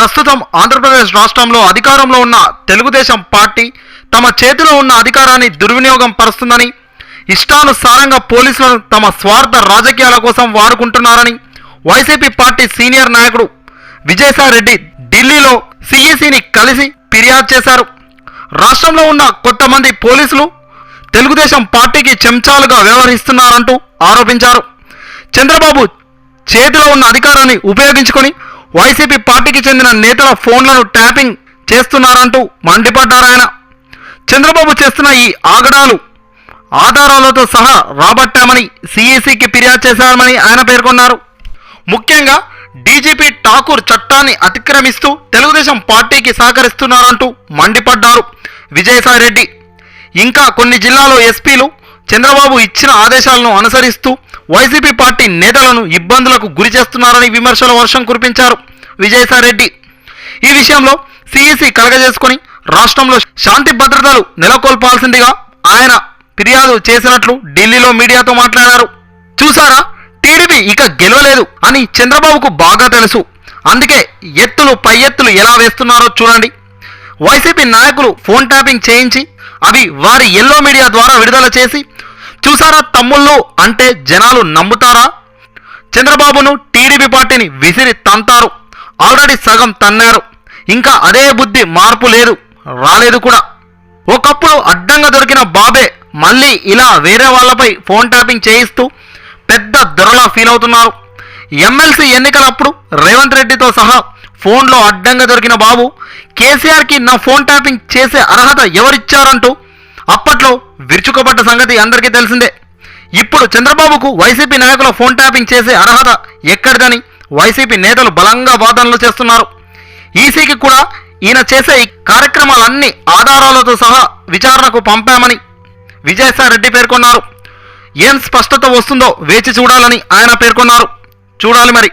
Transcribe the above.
ప్రస్తుతం ఆంధ్రప్రదేశ్ రాష్ట్రంలో అధికారంలో ఉన్న తెలుగుదేశం పార్టీ తమ చేతిలో ఉన్న అధికారాన్ని దుర్వినియోగం పరుస్తుందని ఇష్టానుసారంగా పోలీసులను తమ స్వార్థ రాజకీయాల కోసం వాడుకుంటున్నారని వైసీపీ పార్టీ సీనియర్ నాయకుడు విజయసాయిరెడ్డి ఢిల్లీలో సిఈసిని కలిసి ఫిర్యాదు చేశారు. రాష్ట్రంలో ఉన్న కొంతమంది పోలీసులు తెలుగుదేశం పార్టీకి చెంచాలుగా వ్యవహరిస్తున్నారంటూ ఆరోపించారు. చంద్రబాబు చేతిలో ఉన్న అధికారాన్ని ఉపయోగించుకొని వైసీపీ పార్టీకి చెందిన నేతల ఫోన్లను ట్యాపింగ్ చేస్తున్నారంటూ మండిపడ్డారాయన చంద్రబాబు చేస్తున్న ఈ ఆగడాలు ఆధారాలతో సహా రాబట్టామని సిఈసికి ఫిర్యాదు చేశామని ఆయన పేర్కొన్నారు. ముఖ్యంగా డీజీపీ ఠాకూర్ చట్టాన్ని అతిక్రమిస్తూ తెలుగుదేశం పార్టీకి సహకరిస్తున్నారంటూ మండిపడ్డారు విజయసాయిరెడ్డి. ఇంకా కొన్ని జిల్లాలో ఎస్పీలు చంద్రబాబు ఇచ్చిన ఆదేశాలను అనుసరిస్తూ వైసీపీ పార్టీ నేతలను ఇబ్బందులకు గురి చేస్తున్నారని విమర్శల వర్షం కురిపించారు విజయసాయిరెడ్డి. ఈ విషయంలో సిఈసి కలగజేసుకుని రాష్ట్రంలో శాంతి భద్రతలు నెలకొల్పాల్సిందిగా ఆయన ఫిర్యాదు చేసినట్లు ఢిల్లీలో మీడియాతో మాట్లాడారు. చూసారా టీడీపీ ఇక గెలవలేదు అని చంద్రబాబుకు బాగా తెలుసు. అందుకే ఎత్తులు పై ఎత్తులు ఎలా వేస్తున్నారో చూడండి. వైసీపీ నాయకులు ఫోన్ ట్యాపింగ్ చేయించి అవి వారి ఎల్లో మీడియా ద్వారా విడుదల చేసి చూసారా తమ్ముళ్ళు? అంటే జనాలు నమ్ముతారా? చంద్రబాబును టీడీపీ పార్టీని విసిరి తంతారు. ఆల్రెడీ సగం తన్నారు. ఇంకా అదే బుద్ధి మార్పు లేదు. రాలేదు కూడా. ఒకప్పుడు అడ్డంగా దొరికిన బాబే మళ్ళీ ఇలా వేరే వాళ్ళపై ఫోన్ ట్యాపింగ్ చేయిస్తూ పెద్ద దొరలా ఫీల్ అవుతున్నారు. ఎమ్మెల్సీ ఎన్నికలప్పుడు రేవంత్ రెడ్డితో సహా ఫోన్లో అడ్డంగా దొరికిన బాబు కేసీఆర్కి నా ఫోన్ ట్యాపింగ్ చేసే అర్హత ఎవరిచ్చారంటూ అప్పట్లో విరుచుకోబడ్డ సంగతి అందరికీ తెలిసిందే. ఇప్పుడు చంద్రబాబుకు వైసీపీ నాయకుల ఫోన్ ట్యాపింగ్ చేసే అర్హత ఎక్కడిదని వైసీపీ నేతలు బలంగా వాదనలు చేస్తున్నారు. ఈసీకి కూడా ఈయన చేసే ఈ కార్యక్రమాలన్నీ ఆధారాలతో సహా విచారణకు పంపామని విజయసాయిరెడ్డి పేర్కొన్నారు. ఏం స్పష్టత వస్తుందో వేచి చూడాలని ఆయన పేర్కొన్నారు. చూడాలి మరి.